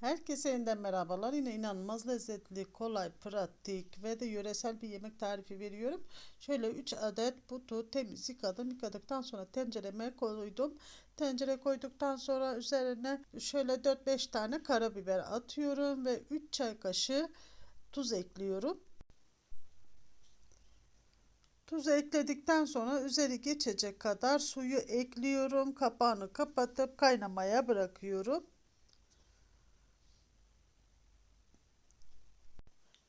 Herkese yeniden merhabalar. Yine inanılmaz lezzetli, kolay, pratik ve de yöresel bir yemek tarifi veriyorum. Şöyle 3 adet butu temiz yıkadım. Yıkadıktan sonra tencereme koydum. Tencere koyduktan sonra üzerine şöyle 4-5 tane karabiber atıyorum ve 3 çay kaşığı tuz ekliyorum. Tuzu ekledikten sonra üzeri geçecek kadar suyu ekliyorum. Kapağını kapatıp kaynamaya bırakıyorum.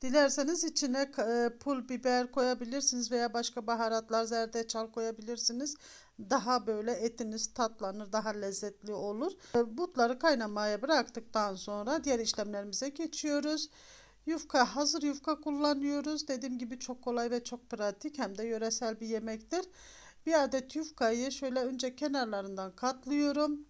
Dilerseniz içine e, pul biber koyabilirsiniz veya başka baharatlar zerdeçal koyabilirsiniz. Daha böyle etiniz tatlanır, daha lezzetli olur. E, butları kaynamaya bıraktıktan sonra diğer işlemlerimize geçiyoruz. Yufka, hazır yufka kullanıyoruz. Dediğim gibi çok kolay ve çok pratik hem de yöresel bir yemektir. Bir adet yufkayı şöyle önce kenarlarından katlıyorum.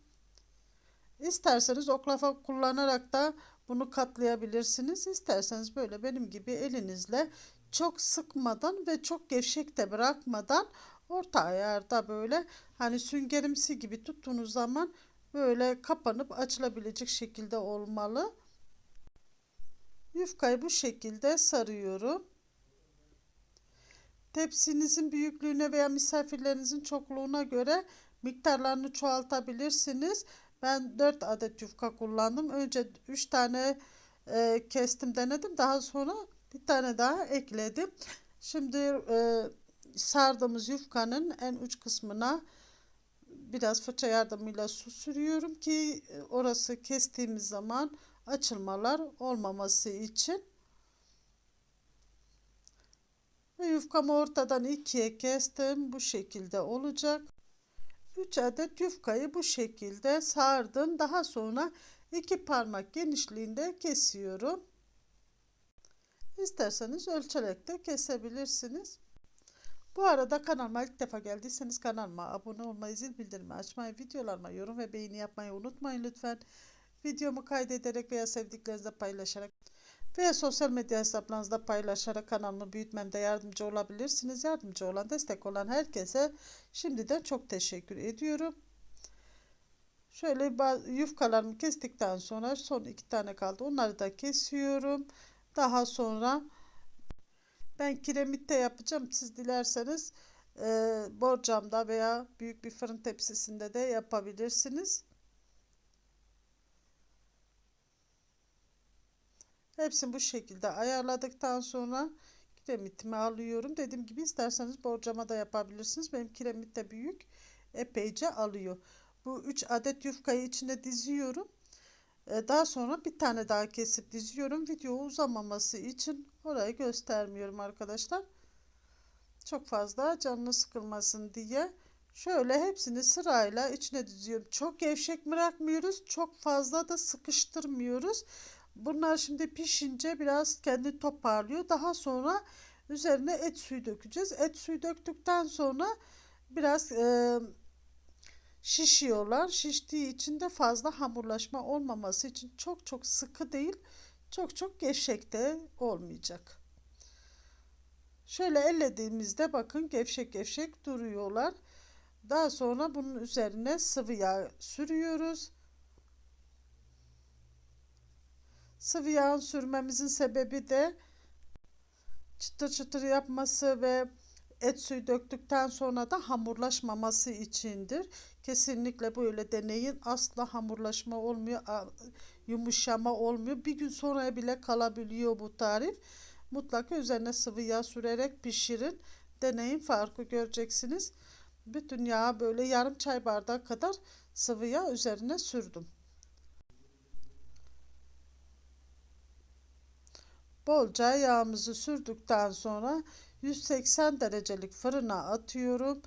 İsterseniz oklava kullanarak da bunu katlayabilirsiniz. İsterseniz böyle benim gibi elinizle çok sıkmadan ve çok gevşek de bırakmadan orta ayarda böyle hani süngerimsi gibi tuttuğunuz zaman böyle kapanıp açılabilecek şekilde olmalı. Yufkayı bu şekilde sarıyorum. Tepsinizin büyüklüğüne veya misafirlerinizin çokluğuna göre miktarlarını çoğaltabilirsiniz. Ben 4 adet yufka kullandım. Önce 3 tane e, kestim denedim. Daha sonra bir tane daha ekledim. Şimdi e, sardığımız yufkanın en uç kısmına biraz fırça yardımıyla su sürüyorum ki e, orası kestiğimiz zaman açılmalar olmaması için. Ve yufkamı ortadan ikiye kestim. Bu şekilde olacak. 3 adet yufkayı bu şekilde sardım. Daha sonra 2 parmak genişliğinde kesiyorum. İsterseniz ölçerek de kesebilirsiniz. Bu arada kanalıma ilk defa geldiyseniz kanalıma abone olmayı, zil bildirimi açmayı, videolarıma yorum ve beğeni yapmayı unutmayın lütfen. Videomu kaydederek veya sevdiklerinizle paylaşarak veya sosyal medya hesaplarınızda paylaşarak kanalımı büyütmemde yardımcı olabilirsiniz. Yardımcı olan, destek olan herkese şimdiden çok teşekkür ediyorum. Şöyle yufkalarımı kestikten sonra son iki tane kaldı. Onları da kesiyorum. Daha sonra ben kiremitte yapacağım. Siz dilerseniz e, borcamda veya büyük bir fırın tepsisinde de yapabilirsiniz. Hepsini bu şekilde ayarladıktan sonra kiremitimi alıyorum. Dediğim gibi isterseniz borcama da yapabilirsiniz. Benim kiremit de büyük. Epeyce alıyor. Bu 3 adet yufkayı içine diziyorum. Ee, daha sonra bir tane daha kesip diziyorum. Video uzamaması için orayı göstermiyorum arkadaşlar. Çok fazla canını sıkılmasın diye. Şöyle hepsini sırayla içine diziyorum. Çok gevşek bırakmıyoruz. Çok fazla da sıkıştırmıyoruz. Bunlar şimdi pişince biraz kendi toparlıyor. Daha sonra üzerine et suyu dökeceğiz. Et suyu döktükten sonra biraz e, şişiyorlar. Şiştiği için de fazla hamurlaşma olmaması için çok çok sıkı değil, çok çok gevşek de olmayacak. Şöyle ellediğimizde bakın gevşek gevşek duruyorlar. Daha sonra bunun üzerine sıvı yağ sürüyoruz. Sıvı yağın sürmemizin sebebi de çıtır çıtır yapması ve et suyu döktükten sonra da hamurlaşmaması içindir. Kesinlikle böyle deneyin. Asla hamurlaşma olmuyor, yumuşama olmuyor. Bir gün sonra bile kalabiliyor bu tarif. Mutlaka üzerine sıvı yağ sürerek pişirin. Deneyin farkı göreceksiniz. Bütün yağı böyle yarım çay bardağı kadar sıvı yağ üzerine sürdüm. Bolca yağımızı sürdükten sonra 180 derecelik fırına atıyorum.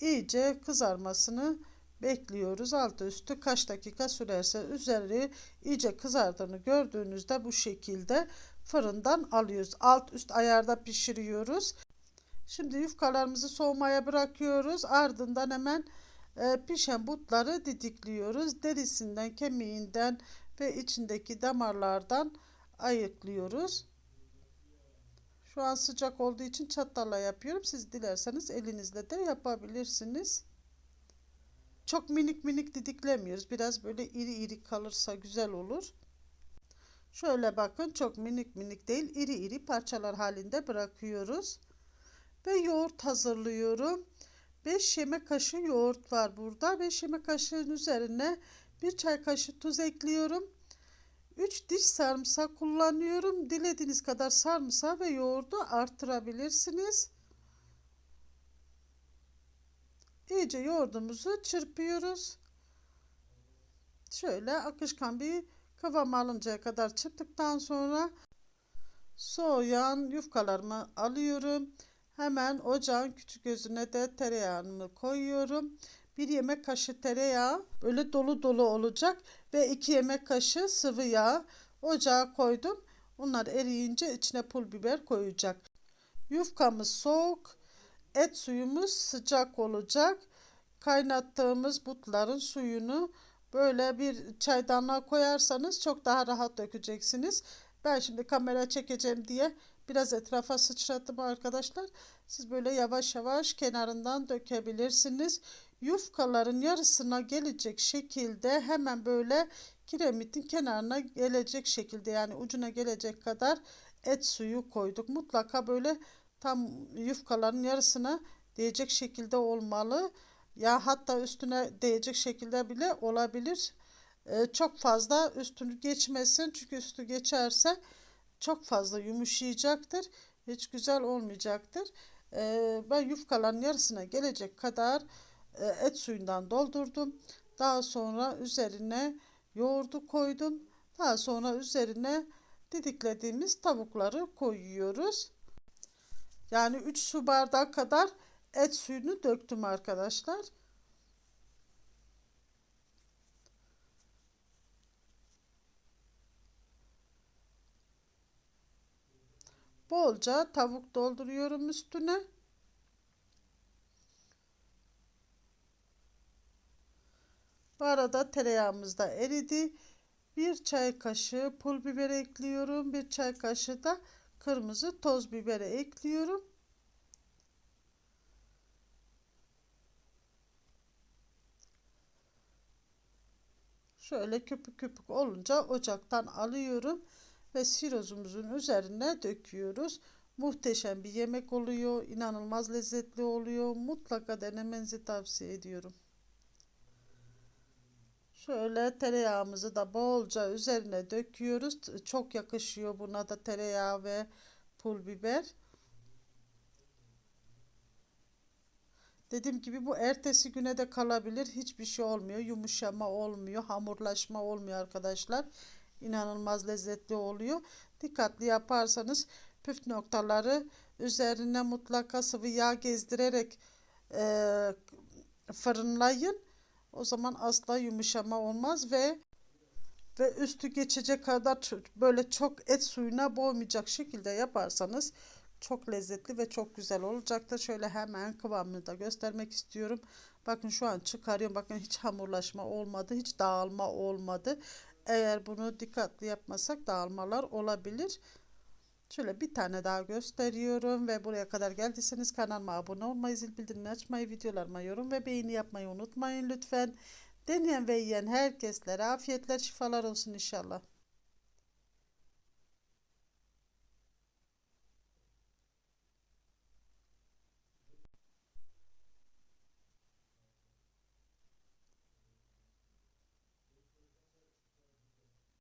İyice kızarmasını bekliyoruz. Altı üstü kaç dakika sürerse üzeri iyice kızardığını gördüğünüzde bu şekilde fırından alıyoruz. Alt üst ayarda pişiriyoruz. Şimdi yufkalarımızı soğumaya bırakıyoruz. Ardından hemen e, pişen butları didikliyoruz. Derisinden, kemiğinden ve içindeki damarlardan ayıklıyoruz. Şu an sıcak olduğu için çatalla yapıyorum. Siz dilerseniz elinizle de yapabilirsiniz. Çok minik minik didiklemiyoruz. Biraz böyle iri iri kalırsa güzel olur. Şöyle bakın çok minik minik değil iri iri parçalar halinde bırakıyoruz. Ve yoğurt hazırlıyorum. 5 yemek kaşığı yoğurt var burada. 5 yemek kaşığının üzerine 1 çay kaşığı tuz ekliyorum. 3 diş sarımsak kullanıyorum. Dilediğiniz kadar sarımsağı ve yoğurdu artırabilirsiniz. İyice yoğurdumuzu çırpıyoruz. Şöyle akışkan bir kıvam alıncaya kadar çırptıktan sonra soğuyan yufkalarımı alıyorum. Hemen ocağın küçük gözüne de tereyağını koyuyorum. Bir yemek kaşığı tereyağı böyle dolu dolu olacak ve iki yemek kaşığı sıvı yağ ocağa koydum. Onlar eriyince içine pul biber koyacak. Yufkamız soğuk, et suyumuz sıcak olacak. Kaynattığımız butların suyunu böyle bir çaydanlığa koyarsanız çok daha rahat dökeceksiniz. Ben şimdi kamera çekeceğim diye biraz etrafa sıçrattım arkadaşlar. Siz böyle yavaş yavaş kenarından dökebilirsiniz. Yufkaların yarısına gelecek şekilde hemen böyle kiremitin kenarına gelecek şekilde yani ucuna gelecek kadar et suyu koyduk. Mutlaka böyle tam yufkaların yarısına değecek şekilde olmalı. Ya hatta üstüne değecek şekilde bile olabilir. Ee, çok fazla üstünü geçmesin çünkü üstü geçerse çok fazla yumuşayacaktır. Hiç güzel olmayacaktır. Ee, ben yufkaların yarısına gelecek kadar et suyundan doldurdum. Daha sonra üzerine yoğurdu koydum. Daha sonra üzerine didiklediğimiz tavukları koyuyoruz. Yani 3 su bardağı kadar et suyunu döktüm arkadaşlar. Bolca tavuk dolduruyorum üstüne. Bu arada tereyağımız da eridi. Bir çay kaşığı pul biber ekliyorum. Bir çay kaşığı da kırmızı toz biberi ekliyorum. Şöyle köpük köpük olunca ocaktan alıyorum ve sirozumuzun üzerine döküyoruz. Muhteşem bir yemek oluyor. inanılmaz lezzetli oluyor. Mutlaka denemenizi tavsiye ediyorum. Şöyle tereyağımızı da bolca üzerine döküyoruz. Çok yakışıyor buna da tereyağı ve pul biber. Dediğim gibi bu ertesi güne de kalabilir. Hiçbir şey olmuyor. Yumuşama olmuyor. Hamurlaşma olmuyor arkadaşlar. İnanılmaz lezzetli oluyor. Dikkatli yaparsanız püf noktaları üzerine mutlaka sıvı yağ gezdirerek e, fırınlayın. O zaman asla yumuşama olmaz ve ve üstü geçecek kadar böyle çok et suyuna boğmayacak şekilde yaparsanız çok lezzetli ve çok güzel olacaktır. Şöyle hemen kıvamını da göstermek istiyorum. Bakın şu an çıkarıyorum. Bakın hiç hamurlaşma olmadı. Hiç dağılma olmadı. Eğer bunu dikkatli yapmasak dağılmalar olabilir. Şöyle bir tane daha gösteriyorum ve buraya kadar geldiyseniz kanalıma abone olmayı, zil bildirimini açmayı, videolarıma yorum ve beğeni yapmayı unutmayın lütfen. Deneyen ve yiyen herkeslere afiyetler, şifalar olsun inşallah.